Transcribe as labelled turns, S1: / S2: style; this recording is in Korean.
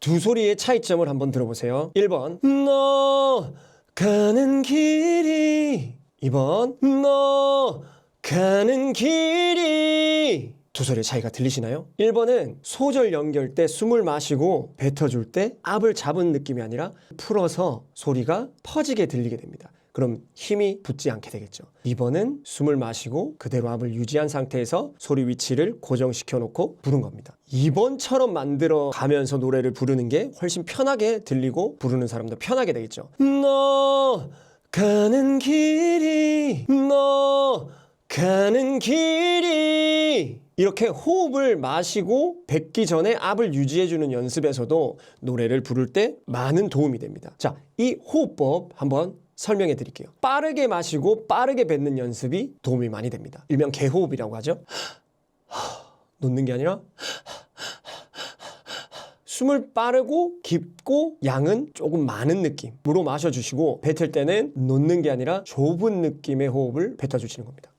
S1: 두 소리의 차이점을 한번 들어보세요. 1번 너 가는 길이 2번 너 가는 길이 두 소리의 차이가 들리시나요? 1번은 소절 연결 때 숨을 마시고 뱉어줄 때 앞을 잡은 느낌이 아니라 풀어서 소리가 퍼지게 들리게 됩니다. 그럼 힘이 붙지 않게 되겠죠. 2번은 숨을 마시고 그대로 앞을 유지한 상태에서 소리 위치를 고정시켜 놓고 부른 겁니다. 2번처럼 만들어 가면서 노래를 부르는 게 훨씬 편하게 들리고 부르는 사람도 편하게 되겠죠. 너 가는 길이 너 가는 길이 이렇게 호흡을 마시고 뱉기 전에 앞을 유지해주는 연습에서도 노래를 부를 때 많은 도움이 됩니다. 자, 이 호흡법 한번 설명해 드릴게요. 빠르게 마시고 빠르게 뱉는 연습이 도움이 많이 됩니다. 일명 개호흡이라고 하죠. 놓는 게 아니라 숨을 빠르고 깊고 양은 조금 많은 느낌으로 마셔주시고 뱉을 때는 놓는 게 아니라 좁은 느낌의 호흡을 뱉어주시는 겁니다.